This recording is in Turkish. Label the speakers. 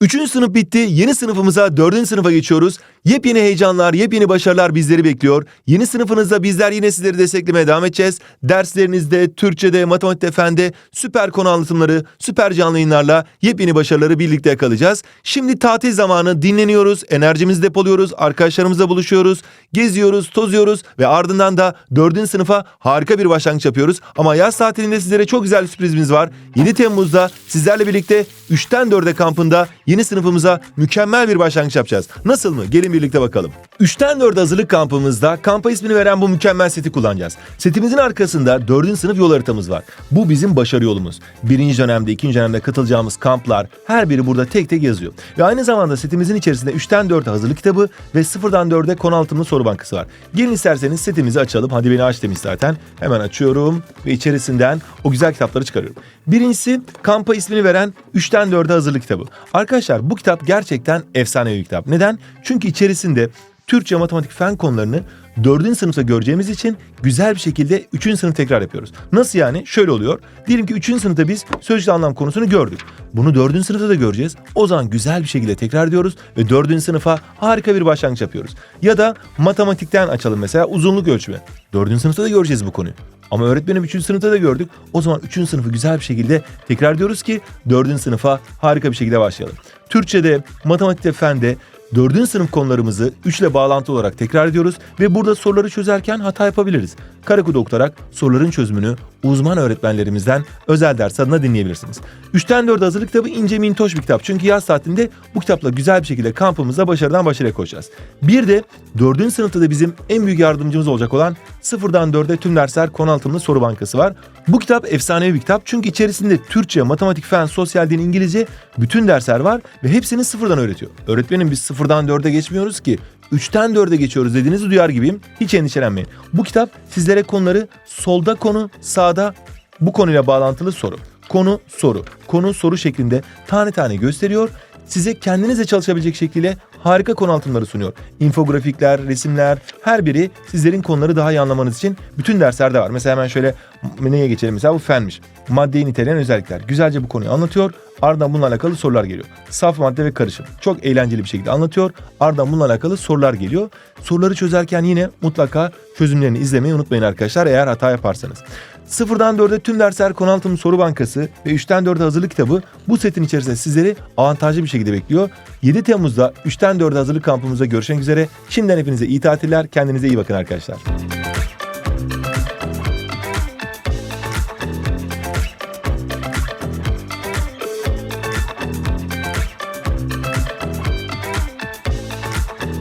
Speaker 1: Üçüncü sınıf bitti. Yeni sınıfımıza dördüncü sınıfa geçiyoruz. Yepyeni heyecanlar, yepyeni başarılar bizleri bekliyor. Yeni sınıfınızda bizler yine sizleri desteklemeye devam edeceğiz. Derslerinizde, Türkçe'de, matematikte, fende süper konu anlatımları, süper canlı yayınlarla yepyeni başarıları birlikte yakalayacağız. Şimdi tatil zamanı dinleniyoruz, enerjimizi depoluyoruz, arkadaşlarımızla buluşuyoruz, geziyoruz, tozuyoruz ve ardından da dördüncü sınıfa harika bir başlangıç yapıyoruz. Ama yaz tatilinde sizlere çok güzel sürprizimiz var. 7 Temmuz'da sizlerle birlikte 3'ten 4'e kampında yeni sınıfımıza mükemmel bir başlangıç yapacağız. Nasıl mı? Gelin birlikte bakalım. 3'ten 4 hazırlık kampımızda kampa ismini veren bu mükemmel seti kullanacağız. Setimizin arkasında 4. sınıf yol haritamız var. Bu bizim başarı yolumuz. Birinci dönemde, ikinci dönemde katılacağımız kamplar her biri burada tek tek yazıyor. Ve aynı zamanda setimizin içerisinde 3'ten 4'e hazırlık kitabı ve 0'dan 4'e konu altında soru bankası var. Gelin isterseniz setimizi açalım. Hadi beni aç demiş zaten. Hemen açıyorum ve içerisinden o güzel kitapları çıkarıyorum. Birincisi kampa ismini veren 3'ten 4'e hazırlık kitabı. Arkadaşlar bu kitap gerçekten efsane bir kitap. Neden? Çünkü içerisinde Türkçe, matematik, fen konularını 4. sınıfta göreceğimiz için güzel bir şekilde 3. sınıf tekrar yapıyoruz. Nasıl yani? Şöyle oluyor. Diyelim ki 3. sınıfta biz sözcük anlam konusunu gördük. Bunu 4. sınıfta da göreceğiz. O zaman güzel bir şekilde tekrar ediyoruz ve 4. sınıfa harika bir başlangıç yapıyoruz. Ya da matematikten açalım mesela uzunluk ölçümü. 4. sınıfta da göreceğiz bu konuyu. Ama öğretmenim 3. sınıfta da gördük. O zaman 3. sınıfı güzel bir şekilde tekrar ediyoruz ki 4. sınıfa harika bir şekilde başlayalım. Türkçe'de, matematikte, fende 4. sınıf konularımızı 3 ile bağlantılı olarak tekrar ediyoruz ve burada soruları çözerken hata yapabiliriz. Karakuda okutarak soruların çözümünü uzman öğretmenlerimizden özel ders adına dinleyebilirsiniz. 3'ten 4 hazırlık kitabı ince mintoş bir kitap. Çünkü yaz tatilinde bu kitapla güzel bir şekilde kampımızda başarıdan başarıya koşacağız. Bir de 4. sınıfta da bizim en büyük yardımcımız olacak olan sıfırdan 4'e tüm dersler konu altında soru bankası var. Bu kitap efsanevi bir kitap çünkü içerisinde Türkçe, matematik, fen, sosyal din, İngilizce bütün dersler var ve hepsini sıfırdan öğretiyor. Öğretmenim biz sıfırdan 4'e geçmiyoruz ki 3'ten 4'e geçiyoruz dediğinizi duyar gibiyim. Hiç endişelenmeyin. Bu kitap sizlere konuları solda konu, sağda bu konuyla bağlantılı soru. Konu soru. Konu soru şeklinde tane tane gösteriyor. Size kendinizle çalışabilecek şekilde harika konu altınları sunuyor. İnfografikler, resimler her biri sizlerin konuları daha iyi anlamanız için bütün derslerde var. Mesela hemen şöyle neye geçelim mesela bu fenmiş. Maddeyi niteleyen özellikler. Güzelce bu konuyu anlatıyor. Ardından bununla alakalı sorular geliyor. Saf madde ve karışım. Çok eğlenceli bir şekilde anlatıyor. Ardından bununla alakalı sorular geliyor. Soruları çözerken yine mutlaka çözümlerini izlemeyi unutmayın arkadaşlar eğer hata yaparsanız. Sıfırdan 4'e tüm dersler konu altının soru bankası ve 3'ten 4'e hazırlık kitabı bu setin içerisinde sizleri avantajlı bir şekilde bekliyor. 7 Temmuz'da 3'ten 4'e hazırlık kampımızda görüşmek üzere. Şimdiden hepinize iyi tatiller. Kendinize iyi bakın arkadaşlar.